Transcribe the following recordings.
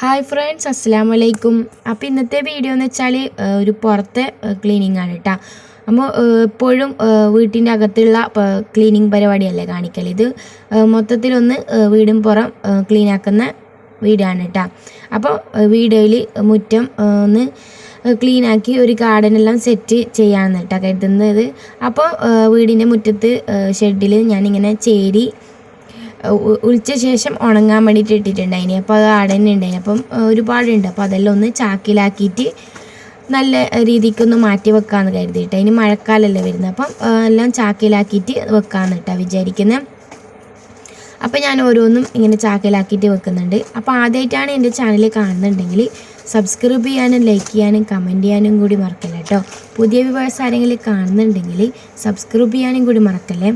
Hi friends അസ്സാം വലൈക്കും അപ്പോൾ ഇന്നത്തെ വീഡിയോ എന്ന് വെച്ചാൽ ഒരു പുറത്തെ ക്ലീനിങ് ആണ് കേട്ടോ അപ്പോൾ എപ്പോഴും വീട്ടിന്റെ അകത്തുള്ള ക്ലീനിങ് പരിപാടിയല്ലേ കാണിക്കൽ ഇത് മൊത്തത്തിലൊന്ന് വീടും പുറം ക്ലീൻ ആക്കുന്ന വീടാണ് കേട്ടോ അപ്പോൾ വീഡിയോയിൽ മുറ്റം ഒന്ന് ക്ലീനാക്കി ഒരു ഗാർഡനെല്ലാം സെറ്റ് ചെയ്യാമെന്ന് കേട്ടോ കരുതുന്നത്. അപ്പോൾ വീടിന്റെ മുറ്റത്ത് ഷെഡിൽ ഞാനിങ്ങനെ ചേരി ഉളിച്ച ശേഷം ഉണങ്ങാൻ വേണ്ടിയിട്ട് ഇട്ടിട്ടുണ്ടായിനി. അപ്പോൾ അത് അടന്നെ ഉണ്ടായിനി അപ്പം ഒരുപാടുണ്ട്. അപ്പോൾ അതെല്ലാം ഒന്ന് ചാക്കിലാക്കിയിട്ട് നല്ല രീതിക്കൊന്ന് മാറ്റി വെക്കാമെന്ന് കരുതിയിട്ട്. അതിന് മഴക്കാലമല്ലേ വരുന്നത്. അപ്പം എല്ലാം ചാക്കിലാക്കിയിട്ട് വെക്കാമെന്ന് കേട്ടോ വിചാരിക്കുന്നത് അപ്പോൾ ഞാൻ ഓരോന്നും ഇങ്ങനെ ചാക്കിലാക്കിയിട്ട് വെക്കുന്നുണ്ട്. അപ്പോൾ ആദ്യമായിട്ടാണ് എന്റെ ചാനൽ കാണുന്നുണ്ടെങ്കിൽ സബ്സ്ക്രൈബ് ചെയ്യാനും ലൈക്ക് ചെയ്യാനും കമന്റ് ചെയ്യാനും കൂടി മറക്കല്ല കേട്ടോ. പുതിയ വിവേഴ്സ് ആരെങ്കിലും കാണുന്നുണ്ടെങ്കിൽ സബ്സ്ക്രൈബ് ചെയ്യാനും കൂടി മറക്കല്ലേ.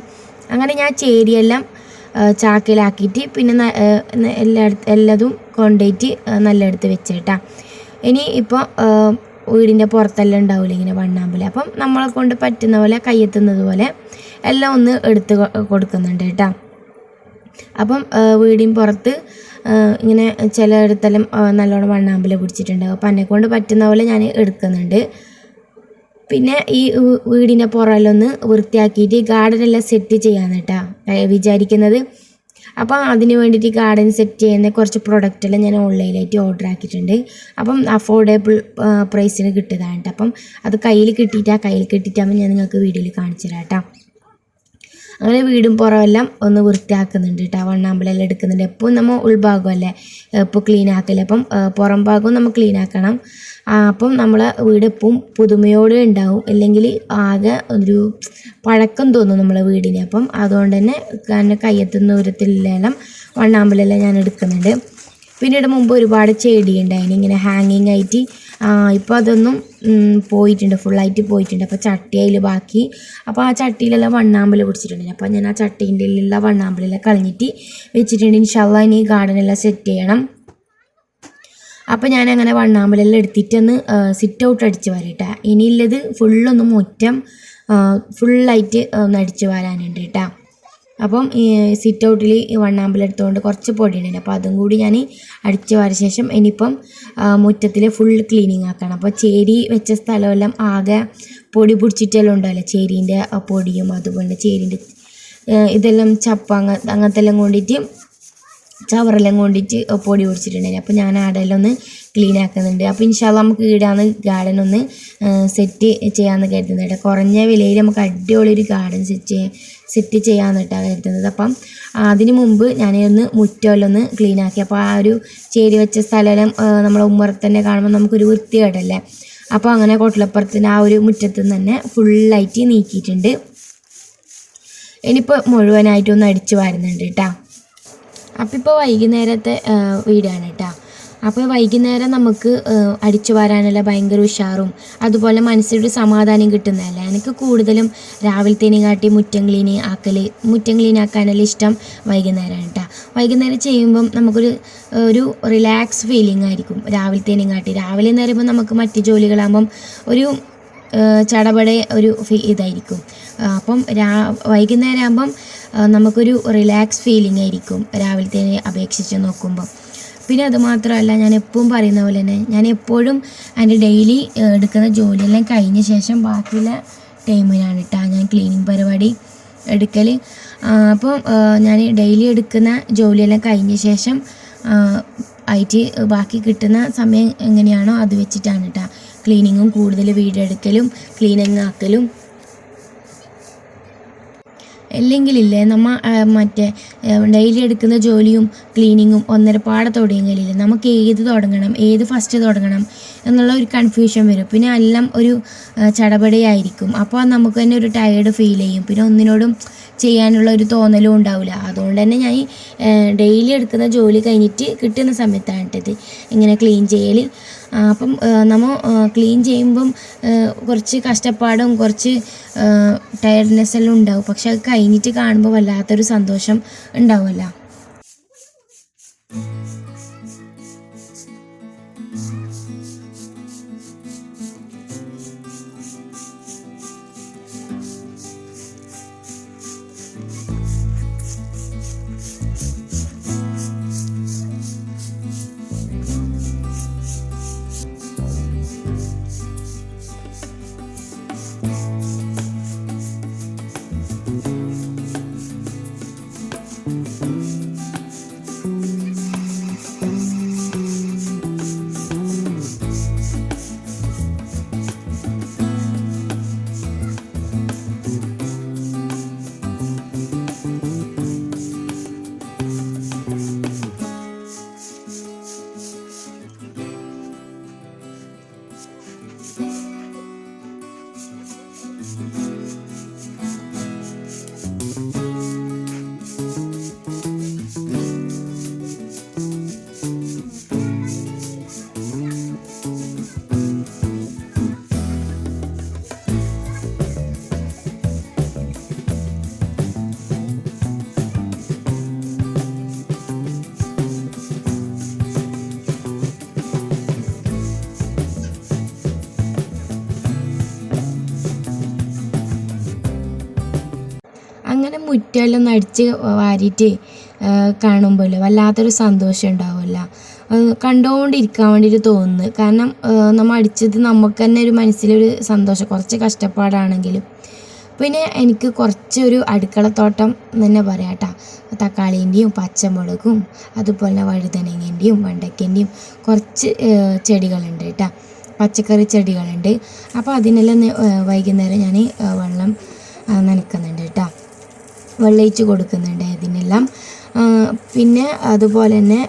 അങ്ങനെ ഞാൻ ചേരിയെല്ലാം ചാക്കിലാക്കിയിട്ട് പിന്നെ എല്ലാ എല്ലാതും കൊണ്ടുപോയിട്ട് നല്ലയിടത്ത് വെച്ചേട്ടാ. ഇനി ഇപ്പോൾ വീടിന്റെ പുറത്തെല്ലാം ഉണ്ടാവില്ല ഇങ്ങനെ വണ്ണാമ്പൽ അപ്പം നമ്മളെ കൊണ്ട് പറ്റുന്ന പോലെ കയ്യെത്തുന്നത് പോലെ എല്ലാം ഒന്ന് എടുത്ത് കൊടുക്കുന്നുണ്ട് കേട്ടോ. അപ്പം വീടിൻ പുറത്ത് ഇങ്ങനെ ചിലയിടത്തെല്ലാം നല്ലോണം വണ്ണാമ്പൽ പിടിച്ചിട്ടുണ്ടാകും അപ്പം എന്നെ കൊണ്ട് പറ്റുന്ന പോലെ ഞാൻ എടുക്കുന്നുണ്ട്. പിന്നെ ഈ വീടിന്റെ പുറമെല്ലാം ഒന്ന് വൃത്തിയാക്കിയിട്ട് ഗാർഡനെല്ലാം സെറ്റ് ചെയ്യാന്ന് കേട്ടോ. വിചാരിക്കുന്നത്. അപ്പോൾ അതിന് വേണ്ടിയിട്ട് ഗാർഡൻ സെറ്റ് ചെയ്യുന്ന കുറച്ച് പ്രൊഡക്റ്റെല്ലാം ഞാൻ ഓൺലൈനായിട്ട് ഓർഡർ ആക്കിയിട്ടുണ്ട്. അപ്പം അഫോർഡബിൾ പ്രൈസിന് കിട്ടിയതാണ് കേട്ടോ അപ്പം അത് കയ്യിൽ കിട്ടിയിട്ടാ കയ്യിൽ കിട്ടിയിട്ടാകുമ്പോൾ ഞാൻ നിങ്ങൾക്ക് വീഡിയോയിൽ കാണിച്ചു തരാം അങ്ങനെ വീടും പുറമെല്ലാം ഒന്ന് വൃത്തിയാക്കുന്നുണ്ട് കേട്ടോ വണ്ണാമ്പലെല്ലാം എടുക്കുന്നുണ്ട്. എപ്പോൾ നമ്മൾ ഉൾഭാഗമല്ലേ ഇപ്പോൾ ക്ലീൻ ആക്കൽ. അപ്പം പുറം ഭാഗവും നമ്മൾ ക്ലീൻ ആക്കണം. അപ്പം നമ്മളെ വീട് എപ്പോഴും പുതുമയോടെ ഉണ്ടാവും. അല്ലെങ്കിൽ ആകെ ഒരു പഴക്കം തോന്നും നമ്മളെ വീടിന്. അപ്പം അതുകൊണ്ട് തന്നെ തന്നെ കയ്യെത്തുന്ന ഉരത്തിലെല്ലാം വണ്ണാമ്പലെല്ലാം ഞാൻ എടുക്കുന്നുണ്ട്. പിന്നീട് മുമ്പ് ഒരുപാട് ചെടി ഇങ്ങനെ ഹാങ്ങിങ് ആയിട്ട് ഇപ്പോൾ അതൊന്നും പോയിട്ടുണ്ട്. ഫുള്ളായിട്ട് പോയിട്ടുണ്ട്. അപ്പോൾ ചട്ടി അതിൽ ബാക്കി. അപ്പോൾ ആ ചട്ടിയിലെല്ലാം വണ്ണാമ്പൽ പിടിച്ചിട്ടുണ്ട്. അപ്പോൾ ഞാൻ ആ ചട്ടീന്റെ ഉള്ള വണ്ണാമ്പലെല്ലാം കളഞ്ഞിട്ട് വെച്ചിട്ടുണ്ട്. ഇൻഷാല്ല ഇനി ഗാർഡനെല്ലാം സെറ്റ് ചെയ്യണം. അപ്പോൾ ഞാൻ അങ്ങനെ വണ്ണാമ്പലെല്ലാം എടുത്തിട്ടൊന്ന് സിറ്റ് ഔട്ട് അടിച്ച് വരട്ടെ. ഇനിയുള്ളത് ഫുള്ളൊന്ന് മുറ്റം ഫുള്ളായിട്ട് ഒന്ന് അടിച്ച് വരാനുണ്ട് കേട്ടോ അപ്പം സിറ്റ് ഔട്ടിൽ ഈ വണ്ണാമ്പല എടുത്തുകൊണ്ട് കുറച്ച് പൊടി ഉണ്ട് അപ്പോൾ അതും കൂടി ഞാൻ അടിച്ച് വര ശേഷം ഇനിയിപ്പം മുറ്റത്തിൽ ഫുൾ ക്ലീനിങ് ആക്കണം. അപ്പോൾ ചേരി വെച്ച സ്ഥലമെല്ലാം ആകെ പൊടി പിടിച്ചിട്ടെല്ലാം ഉണ്ടാവില്ല ചേരീന്റെ പൊടിയും അതുപോലെ ചേരീന്റെ ഇതെല്ലാം ചപ്പ അങ്ങ അങ്ങനത്തെ എല്ലാം കൊണ്ടിട്ട് ചവറെല്ലാം കൊണ്ടിട്ട് പൊടി പിടിച്ചിട്ടുണ്ടായിരുന്നു. അപ്പോൾ ഞാൻ ആടെല്ലാം ഒന്ന് ക്ലീൻ ആക്കുന്നുണ്ട്. അപ്പോൾ ഇൻഷാല്ല നമുക്ക് ഈടാന്ന് ഗാർഡൻ ഒന്ന് സെറ്റ് ചെയ്യാമെന്ന് കരുതുന്നുണ്ട് കുറഞ്ഞ വിലയിൽ നമുക്ക് അടിപൊളി ഒരു ഗാർഡൻ സെറ്റ് സെറ്റ് ചെയ്യാമെന്ന് കേട്ടോ കരുതുന്നത്. അപ്പം അതിന് മുമ്പ് ഞാൻ ഒന്ന് മുറ്റമെല്ലാം ഒന്ന് ക്ലീൻ ആക്കി. അപ്പോൾ ആ ഒരു ചേരി വെച്ച സ്ഥലമെല്ലാം നമ്മളെ ഉമ്മറത്ത് തന്നെ കാണുമ്പോൾ നമുക്കൊരു വൃത്തികേടല്ലേ അപ്പോൾ അങ്ങനെ കൊട്ടിലപ്പുറത്തിന്റെ ആ ഒരു മുറ്റത്ത് നിന്ന് തന്നെ ഫുള്ളായിട്ട് നീക്കിയിട്ടുണ്ട്. ഇനിയിപ്പോൾ മുഴുവനായിട്ടൊന്ന് അടിച്ചു വരുന്നുണ്ട് കേട്ടോ. അപ്പോൾ ഇപ്പോൾ വൈകുന്നേരത്തെ വീടാണ് കേട്ടോ അപ്പോൾ വൈകുന്നേരം നമുക്ക് അടിച്ചു വരാനുള്ള ഭയങ്കര ഉഷാറും അതുപോലെ മനസ്സിലൊരു സമാധാനം കിട്ടുന്നതല്ല. എനിക്ക് കൂടുതലും രാവിലത്തേനെ കാട്ടി മുറ്റം ക്ലീൻ ആക്കൽ മുറ്റം ക്ലീൻ ആക്കാനെല്ലാം ഇഷ്ടം വൈകുന്നേരമാണ് കേട്ടോ വൈകുന്നേരം ചെയ്യുമ്പം നമുക്കൊരു ഒരു റിലാക്സ് ഫീലിംഗ് ആയിരിക്കും രാവിലത്തേനെ കാട്ടി. രാവിലെ എന്ന് പറയുമ്പോൾ നമുക്ക് മറ്റ് ജോലികളാകുമ്പം ഒരു ചടപടെ ഒരു ഫീ ഇതായിരിക്കും. അപ്പം രാ വൈകുന്നേരം ആകുമ്പം നമുക്കൊരു റിലാക്സ് ഫീലിംഗ് ആയിരിക്കും രാവിലത്തേനെ അപേക്ഷിച്ച് നോക്കുമ്പോൾ പിന്നെ അതുമാത്രമല്ല ഞാൻ എപ്പോഴും പറയുന്ന പോലെ തന്നെ ഞാൻ എപ്പോഴും എന്റെ ഡെയിലി എടുക്കുന്ന ജോലിയെല്ലാം കഴിഞ്ഞ ശേഷം ബാക്കിയുള്ള ടൈമിനാണ് കേട്ടോ ഞാൻ ക്ലീനിങ് പരിപാടി എടുക്കൽ അപ്പം ഞാൻ ഡെയിലി എടുക്കുന്ന ജോലിയെല്ലാം കഴിഞ്ഞ ശേഷം ആയിട്ട് ബാക്കി കിട്ടുന്ന സമയം എങ്ങനെയാണോ അത് വെച്ചിട്ടാണ് കേട്ടോ ക്ലീനിങ്ങും കൂടുതൽ വീടെടുക്കലും ക്ലീനിങ് ആക്കലും അല്ലെങ്കിലില്ലേ നമ്മ മറ്റേ ഡെയിലി എടുക്കുന്ന ജോലിയും ക്ലീനിങ്ങും ഒന്നരപ്പാടെ തുടങ്ങിയില്ല നമുക്ക് ഏത് തുടങ്ങണം? ഏത് ഫസ്റ്റ് തുടങ്ങണം? എന്നുള്ള ഒരു കൺഫ്യൂഷൻ വരും. പിന്നെ എല്ലാം ഒരു ചടപടയായിരിക്കും. അപ്പോൾ നമുക്ക് തന്നെ ഒരു ടയേർഡ് ഫീൽ ചെയ്യും. പിന്നെ ഒന്നിനോടും ചെയ്യാനുള്ള ഒരു തോന്നലും ഉണ്ടാവില്ല അതുകൊണ്ട് തന്നെ ഞാൻ ഡെയിലി എടുക്കുന്ന ജോലി കഴിഞ്ഞിട്ട് കിട്ടുന്ന സമയത്താണ് ഇട്ടത് ഇങ്ങനെ ക്ലീൻ ചെയ്യൽ അപ്പം നമ്മൾ ക്ലീൻ ചെയ്യുമ്പം കുറച്ച് കഷ്ടപ്പാടും കുറച്ച് ടയർഡ്നെസ് എല്ലാം ഉണ്ടാവും. പക്ഷെ അത് കഴിഞ്ഞിട്ട് കാണുമ്പോൾ വല്ലാത്തൊരു സന്തോഷം ഉണ്ടാവുമല്ലോ. Peace. മുറ്റമെല്ലാം നടിച്ച് വാരിയിട്ട് കാണുമ്പോൾ വല്ലാത്തൊരു സന്തോഷം ഉണ്ടാവില്ല കണ്ടുകൊണ്ടിരിക്കാൻ വേണ്ടിയിട്ട് തോന്നുന്നു. കാരണം നമ്മൾ അടിച്ചത് നമുക്ക് തന്നെ ഒരു മനസ്സിലൊരു സന്തോഷം കുറച്ച് കഷ്ടപ്പാടാണെങ്കിലും. പിന്നെ എനിക്ക് കുറച്ചൊരു അടുക്കളത്തോട്ടം തന്നെ പറയാം കേട്ടോ. തക്കാളീന്റെയും പച്ചമുളകും അതുപോലെ വഴുതനങ്ങേന്റെയും വെണ്ടയ്ക്കേന്റെയും കുറച്ച് ചെടികളുണ്ട് കേട്ടോ. പച്ചക്കറി ചെടികളുണ്ട്. അപ്പോൾ അതിനെല്ലാം വൈകുന്നേരം ഞാൻ വെള്ളം നനക്കുന്നുണ്ട് കേട്ടോ. വെള്ളയിച്ച് കൊടുക്കുന്നുണ്ട് ഇതിനെല്ലാം. പിന്നെ അതുപോലെ തന്നെ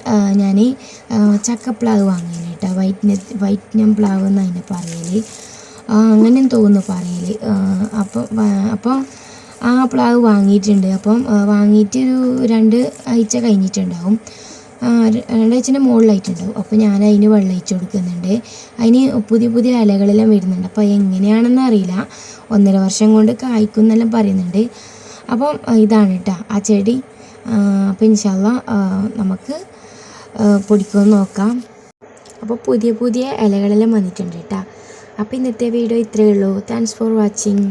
ഞാൻ ചക്കപ്ലാവ് വാങ്ങിന് കേട്ടോ. വൈറ്റ്ന വൈറ്റ്നം പ്ലാവ് എന്ന് അതിനെ പറയൽ അങ്ങനെയും തോന്നുന്നു പറയൽ അപ്പം അപ്പം ആ പ്ലാവ് വാങ്ങിയിട്ടുണ്ട്. അപ്പം വാങ്ങിയിട്ട് ഒരു രണ്ട് ആഴ്ച കഴിഞ്ഞിട്ടുണ്ടാവും. രണ്ടാഴ്ചന്റെ മുകളിലായിട്ടുണ്ടാവും. അപ്പോൾ ഞാൻ അതിന് വെള്ളയിച്ച് കൊടുക്കുന്നുണ്ട്. അതിന് പുതിയ പുതിയ ഇലകളെല്ലാം വരുന്നുണ്ട്. അപ്പോൾ എങ്ങനെയാണെന്ന് അറിയില്ല. ഒന്നര വർഷം കൊണ്ട് കായ്ക്കും എന്നെല്ലാം പറയുന്നുണ്ട്. അപ്പം ഇതാണ് കേട്ടോ ആ ചെടി. അപ്പം ഇൻഷാല്ല നമുക്ക് പൊടിക്കുമെന്ന് നോക്കാം. അപ്പോൾ പുതിയ പുതിയ ഇലകളെല്ലാം വന്നിട്ടുണ്ട് കേട്ടോ അപ്പോൾ ഇന്നത്തെ വീഡിയോ ഇത്രയേ ഉള്ളൂ. Thanks for watching